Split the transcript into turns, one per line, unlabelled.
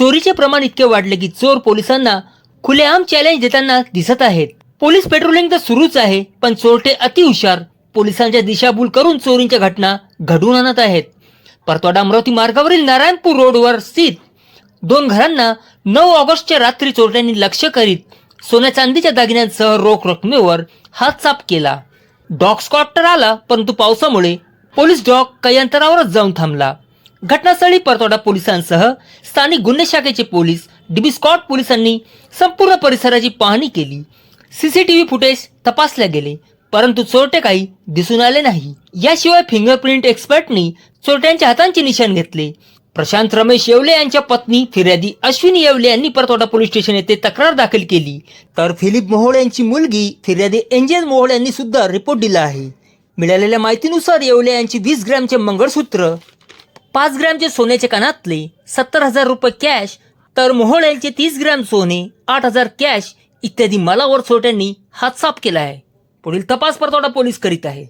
चोरीचे प्रमाण इतके वाढले की चोर पोलिसांना खुलेआम चॅलेंज देताना दिसत आहेत. पोलीस पेट्रोलिंग तर सुरूच आहे पण चोरटे अतिहुशार पोलिसांच्या दिशाभूल करून चोरींच्या घटना घडून आणत आहेत. परतवाडा अमरावती मार्गावरील नारायणपूर रोडवर स्थित दोन घरांना नऊ ऑगस्टच्या रात्री चोरट्यांनी लक्ष करीत सोन्या चांदीच्या दागिन्यांसह रोख रकमेवर हात साफ केला. डॉग स्कॉटर आला परंतु पावसामुळे पोलीस डॉग काही अंतरावरच जाऊन थांबला. घटनास्थळी परतोडा पोलिसांसह स्थानिक गुन्हे शाखेचे पोलीस डीबी स्कॉट पोलिसांनी संपूर्ण परिसराची पाहणी केली. सीसीटीव्ही फुटेज तपासले गेले परंतु चोरटे काही दिसून आले नाही. याशिवाय फिंगरप्रिंट एक्सपर्टनी चोरट्यांच्या हातांचे निशाण घेतले. प्रशांत रमेश येवले यांच्या पत्नी फिर्यादी अश्विनी येवले यांनी परतोडा पोलीस स्टेशन येथे तक्रार दाखल केली. तर फिलिप मोहोळ यांची मुलगी फिर्यादी एंजेल मोहोळ यांनी सुद्धा रिपोर्ट दिला आहे. मिळालेल्या माहितीनुसार येवले यांची वीस ग्रॅमचे मंगळसूत्र पाच ग्रॅमचे सोन्याचे कानातले सत्तर हजार रुपये कॅश तर मोहोळ यांचे तीस ग्रॅम सोने आठ हजार कॅश इत्यादी मालावर चोरट्यांनी हात साफ केला आहे पुढील तपास परतवाडा पोलीस करीत आहे.